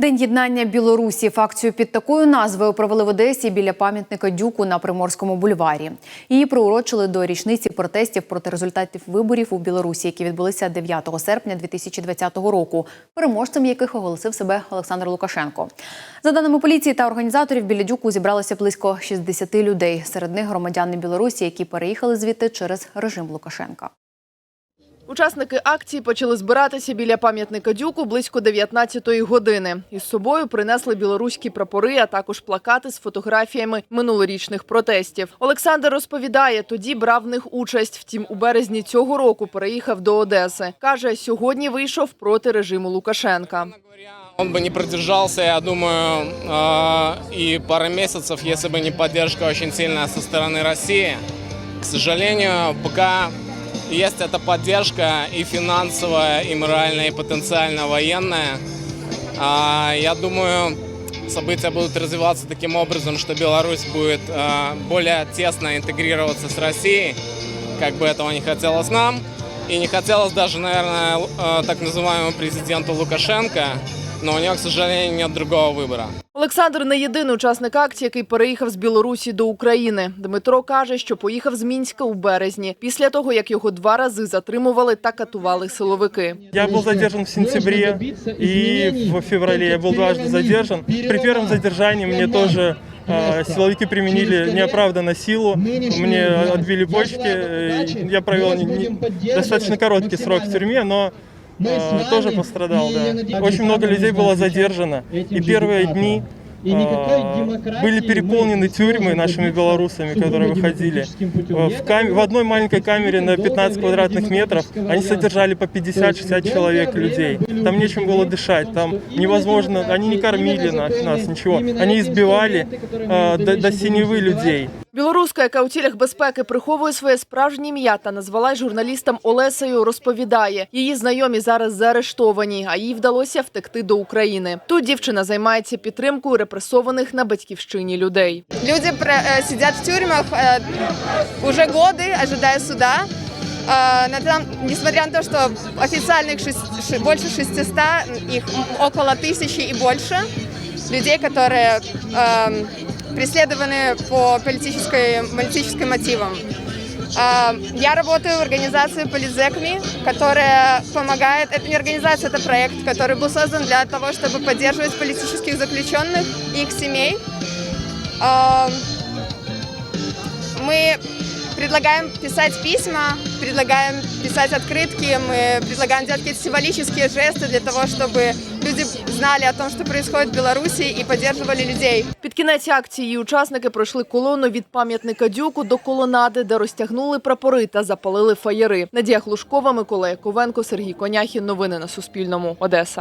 День єднання Білорусі. Акцію під такою назвою провели в Одесі біля пам'ятника Дюку на Приморському бульварі. Її приурочили до річниці протестів проти результатів виборів у Білорусі, які відбулися 9 серпня 2020 року, переможцем яких оголосив себе Олександр Лукашенко. За даними поліції та організаторів, біля Дюку зібралося близько 60 людей. Серед них громадяни Білорусі, які переїхали звідти через режим Лукашенка. Учасники акції почали збиратися біля пам'ятника Дюку близько 19-ї години. Із собою принесли білоруські прапори, а також плакати з фотографіями минулорічних протестів. Олександр розповідає, тоді брав в них участь. Втім, у березні цього року переїхав до Одеси. Каже, сьогодні вийшов проти режиму Лукашенка. Он бы не продержался, я думаю, э, и пару месяцев, если бы не поддержка очень сильная со стороны России. К сожалению, пока есть эта поддержка и финансовая, и моральная, и потенциально военная, а, я думаю, события будут развиваться таким образом, что Беларусь будет э, более тесно интегрироваться с Россией, как бы этого не хотелось нам. И не хотелось даже, наверное, Лу- э, так называемому президенту Лукашенко, но у него, к сожалению, нет другого выбора. Олександр не єдиний учасник акції, який переїхав з Білорусі до України. Дмитро каже, що поїхав з Мінська у березні, після того як його два рази затримували та катували силовики. Я был задержан в сентябре и в феврале я был дважды задержан. При первом задержании мне тоже э, силовики применили неоправданно силу, мне отбили почки, э, я провел не- не- достаточно короткий срок в тюрьме, но э, тоже пострадал, да. Очень много людей было задержано, и первые дни э, были переполнены тюрьмы нашими белорусами, которые выходили. Э, В, кам- в одной маленькой камере на 15 квадратных метров они содержали по 50-60 человек людей. Там нечем было дышать, там невозможно, они не кормили нас, нас ничего. Они избивали э, до, до синевы людей. Білоруска, яка у цілях безпеки приховує своє справжнє ім'я та назвала журналістам Олесею, розповідає, її знайомі зараз заарештовані, а їй вдалося втекти до України. Тут дівчина займається підтримкою репресованих на батьківщині людей. Люди про- э, сидят в тюрьмах э, уже годы, ожидая суда. Э, на там- несмотря на то, что официальных шесть- ши- больше 600, их около тысячи и больше людей, которые эм, преследованы по политической, политическим мотивам. Э, Я работаю в организации Политзекми, которая помогает. Это не организация, это проект, который был создан для того, чтобы поддерживать политических заключенных и их семей. А, Мы предлагаем писать письма, предлагаем писать открытки, мы предлагаем делать какие-то символические жесты для того, чтобы люди знали о том, что происходит в Беларуси и поддерживали людей. Під кінець акції її учасники пройшли колону від пам'ятника Дюку до колонади, де розтягнули прапори та запалили фаєри. Надія Глушкова, Микола Яковенко, Сергій Коняхін. Новини на Суспільному. Одеса.